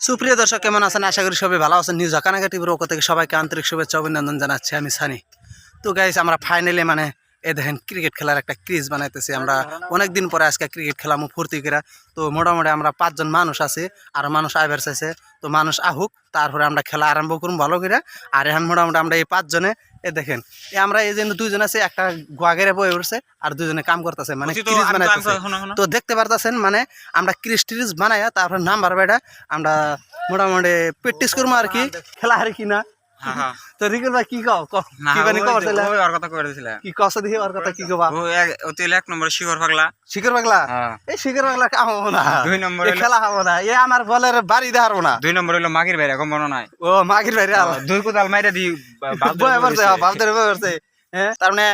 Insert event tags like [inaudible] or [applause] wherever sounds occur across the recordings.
সুপ্রিয় দর্শক, কেমন আছেন? আশা করি সবাই ভালো আছেন। নিউজ আকানাগা টিভির পক্ষ থেকে সবাইকে আন্তরিক শুভেচ্ছা অভিনন্দন জানাচ্ছি। আমি সানি তো গাইস আমরা ফাইনালি মানে এ দেখেন ক্রিকেট খেলার একটা ক্রিজ বানাইতেছি আমরা। অনেক দিন পরে আজকে ক্রিকেট খেলামু ফুর্তি করে। তো মোটামুটি আমরা পাঁচজন মানুষ আছে আর মানুষ আইবার চাইছে তো মানুষ আহুক তারপরে আমরা খেলা আরম্ভ করুন ভালো করে। আর এখন মোটামুটি আমরা এই পাঁচজনে এ দেখেন এ আমরা এই যে দুইজন আছে একটা গোয়াগেরে বয়ে উঠছে আর দুজনে কাম করতেছে মানে ক্রিজ বানাইতেছে। তো দেখতে পারতেছেন মানে আমরা ক্রিজ ট্রিজ বানাইয়া তারপর নাম্বার বেটা আমরা মোটামুটি প্র্যাকটিস করব আর কি খেলা আর কি না। তো রিকুল ভাই কি কও? কি বানি কও ছিলে? কি কস দেখি ওর কথা কি কবা? এক নম্বর শিখর পাগলা। শিখর পাগলা? এই শিখর পাগলা কাম হব না। দুই নম্বর খেলা হব না। এ আমার বলের বাড়ি দেখারবো না। দুই নম্বর হলো মাগির বাইরে কম মনে নাই। ও মাগির বাইরে দুই কোদাল মাইরা দি বাপদের [laughs] বয়ে হ্যাঁ তার মানে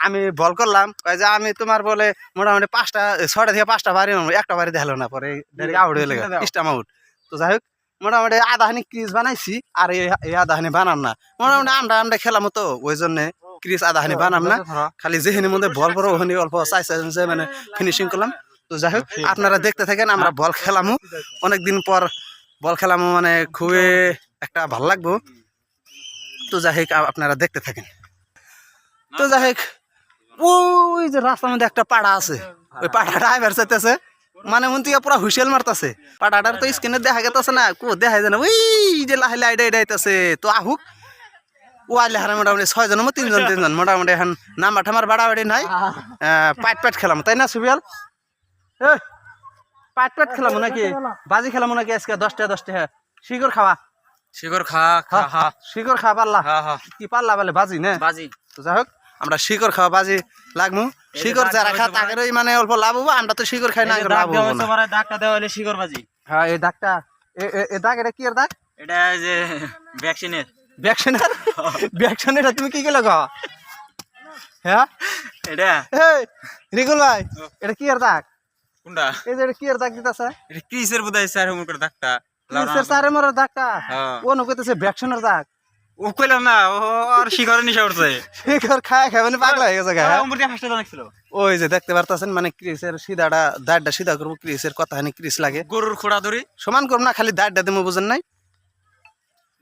আমি বল করলাম কয় যে আমি তোমার বলে মোটামুটি পাঁচটা এ, ছয়টা থেকে পাঁচটা বাড়ি একটা বাড়ি দেখাল না পরে আউট হয়ে গেল। স্টাম আউট তো যাই হোক মোটামুটি আধাহানি ক্রিজ বানাইছি, আর এই আধাহানি বানাম না। মোটামুটি আমরা আমরা খেলাম তো, ওই জন্য ক্রিজ আধাহানি বানাম না। খালি যেখানে মধ্যে বল পড়ো ওখানে অল্প চাই চাই মানে ফিনিশিং করলাম। তো যাই হোক, আপনারা দেখতে থাকেন, আমরা বল খেলামু। অনেকদিন পর বল খেলামু মানে খুবই একটা ভালো লাগবো। তো যাই হোক আপনারা দেখতে থাকেন। তো যাই হোক, ওই যে রাস্তার মধ্যে একটা পাড়া আছে। ওই পাড়াটা আইবার চাইতেছে। মানে মন থেকে পুরা হুইসেল মারতাছে। পাড়াটার তো স্ক্রিনে দেখা গেতেছে না কো দেখা যায় না ওই যে লাহে লাইডা আইডাইতেছে তো আহুক ও আইলে হারে মোটামুটি ছয়জন মো তিনজন তিনজন মোটামুটি এখন নাম্বার ঠামার বাড়াবাড়ি নাই। আহ, পাইট পাইট খেলাম তাই না সুবিয়াল? এ, পাইট পাইট খেলাম নাকি? বাজি খেলাম নাকি আজকে? দশটা দশটা শিকড় খাওয়া। শিখর খা খা খা শিকড় পারলা কি পারলা বলে বাজি না? বাজি। তো যাই হোক। আমরা শিকড় খাওয়া বাজি লাগমু। শিকড় যারা খা তাদের মানে অল্প লাভ হব আমরা তো শিকড় খাই না লাভ হব না। ডাকটা দেওয়া হলে শিখর বাজি। হ্যাঁ এই দাগটা এ- দাগ এটা কি এর দাগ এটা যে ভ্যাকসিনের। ভ্যাকসিনার? [laughs] ভ্যাকসিন এটা তুমি কি গেলে গো? হ্যাঁ? এটা? এই ভাই এটা কি এর দাগ কোনটা? এই যে এটা কি এর দাগ দিতেছে? এটা কিসের বোধহয় স্যার হুমুর করে ডাকটা? কিসের চারে মরার দাগটা। ও নকইতেছে ভ্যাকসিনের দাগ ও কইলাম না ও আর নিশা উঠছে খায় খায় মানে পাগলা হয়ে গেছে হ্যাঁ? ফার্স্টে জানাছিল ওই যে দেখতে পারতেছেন মানে ক্রিসের সিধাটা দাঁড়টা সিধা করব ক্রিসের কথা হানি ক্রিস লাগে। গরুর খোড়া ধরি সমান করব না খালি দাঁড়টা দেবো বুঝেন নাই?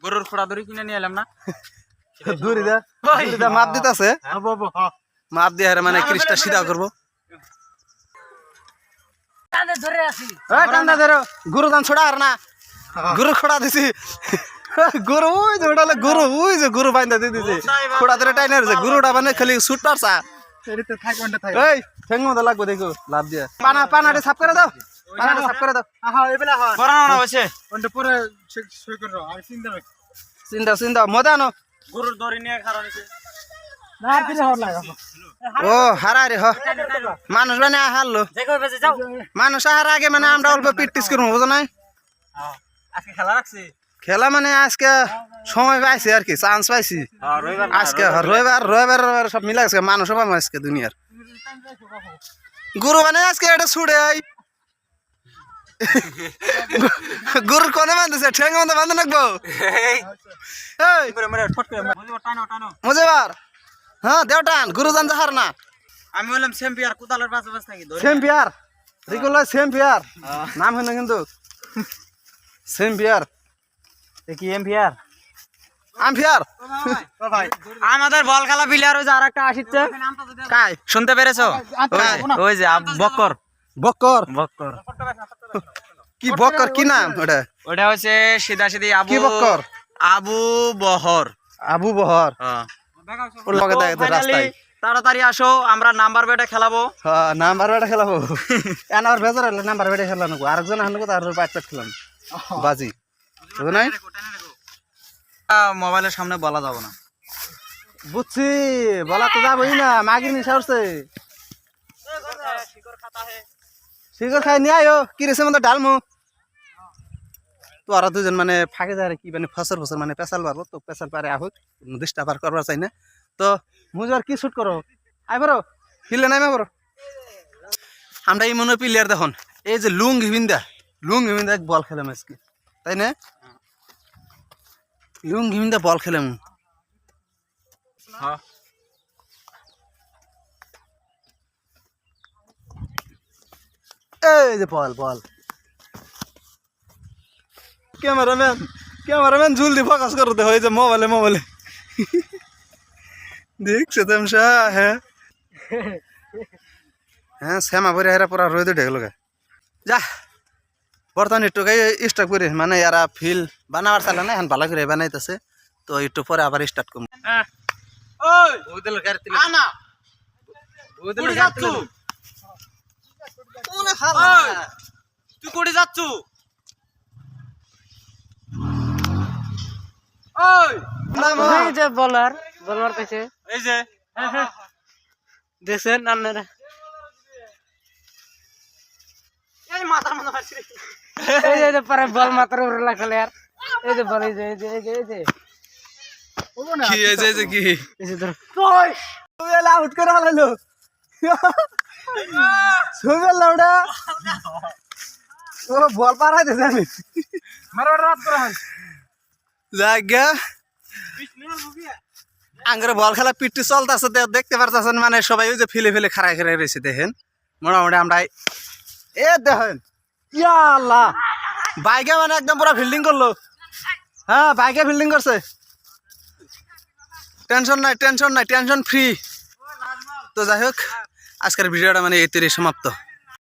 গরুর খোড়া ধরি কিনে নিয়ে এলাম না। [laughs] দা দা মাপ দিতেছে। মাপ দিয়ে হারে মানে ক্রিসটা সিধা করব। টান্দা ধরো গুরু দান ছোড়া আর না। গুরু খোড়া দিছি। গরু ওই যে ওটা গরু ওই যে গরু বাইন্দা দিয়ে দিছে। খোড়া ধরে টাইনে রয়েছে গরুটা মানে খালি সুট পারছা এই ঠেং মতো লাগবে দেখো লাভ দিয়ে। পানা পানাটা সাফ করে দাও পানাটা সাফ করে দাও। পড়ানো না হয়েছে চিন্তা চিন্তা মজা আনো। গরুর দড়ি নিয়ে খারাপ ও হারা রে হ। মানুষ মানে হারলো মানুষ আহার আগে মানে আমরা অল্প প্র্যাকটিস করব বুঝো নাই? আজকে খেলা রাখছি। খেলা মানে আজকে সময় পাইছি আর কি চান্স পাইছি। রবিবার আজকে রবিবার। রবিবার রবিবার সব মিলে আজকে মানুষ পাবো আজকে দুনিয়ার। গুরু মানে আজকে এটা ছুড়ে আই। গুরুর কোনে বান্ধছে ঠেং মধ্যে বান্ধে রাখব এই। মুজেবার হ্যাঁ দেও টান গুরু জান যাহার না। আমি বললাম কোদালের পাশে পাশে থাকি ধরে সেম পিয়ার রিগুল সেম পিয়ার নাম হলো কিন্তু সেম পিয়ার কি এম্পিয়ার আম্পিয়ার আমাদের বল খেলা প্লেয়ার ওই যে আর একটা আসিচ্ছে। কাই? শুনতে পেরেছ? ওই যে বক্কর। বক্কর? বক্কর। কি বক্কর? কি নাম ওটা? ওটা হচ্ছে সিধা সিধি আবু কি বক্কর? আবু বহর। আবু বহর। ওর লগে দেখা রাস্তায়। তাড়াতাড়ি আসো আমরা নাম্বার বেটে খেলাবো। হ্যাঁ নাম্বার বেটা খেলাবো। এন আর বেজার হলে নাম্বার বেটা খেলা নাকো আরেকজন হানুকো তার পাট পাট খেলাম বাজি। বুঝো নাই? মোবাইলের সামনে বলা যাবে না। বুঝছি বলা তো যাবোই না মাগির নিশা উঠছে শিকর খাই নিয়ে আয়ো কি রেছে মতো ডালমু তো আর দুজন মানে ফাঁকে যায় কি মানে ফসল ফসল মানে পেশাল পারব তো পেশাল পারে আহুক দিশটা পার করবার চাই না। তো মুজার কি শুট করো? আই বড় ফিল্ডে নাইমা বড় আমরা এই মনে প্লেয়ার দেখুন এই যে লুং হিবিন্দা লুং হিবিন্দা বল খেলাম আজকে তাই না? লুং হিবিন্দা বল খেলাম। হ্যাঁ। এই যে বল বল। ক্যামেরাম্যান ক্যামেরাম্যান জলদি ফোকাস করতে হয় যে মোবাইলে মোবাইলে। দেখছ তেমসা হ্যাঁ। হ্যাঁ শ্যামা পরে হেরা পুরা রোদ গেল যা। বর্তমানে একটু স্টক করি মানে এরা ফিল বানাবার চালে না এখন ভালো করে বানাইতেছে। তো একটু পরে আবার স্টার্ট করব। তুই কুড়ি যাচ্ছু। ওই। এই যে বলার বলার কাছে। এই যে। দেখছেন আপনারা? মাথার মারছি। এই যে- পরে বল মাত্র উপরে লাগলে আর এই যে বল এই যে এই যে এই যে এই যে। কি এই যে কি? এই যে ধরো। সুবেল আউট করে হালাইলো সুবেল লাউডা ও বল পারাই দিছে আমি। মারবার রাত করে হান জায়গা আঙ্গরে বল খেলা পিটটি চলতেছে দেখতে পারতেছেন মানে সবাই ওই যে ফিলে ফিলে খারাই খারাই রয়েছে দেখেন। মোটামুটি আমরা এ দেখেন। ইয়া বাইকে মানে একদম পুরো ফিল্ডিং করল। হ্যাঁ বাইকে ফিল্ডিং করছে। টেনশন নাই টেনশন নাই টেনশন ফ্রি তো যাই হোক, আজকের ভিডিওটা মানে এতে সমাপ্ত।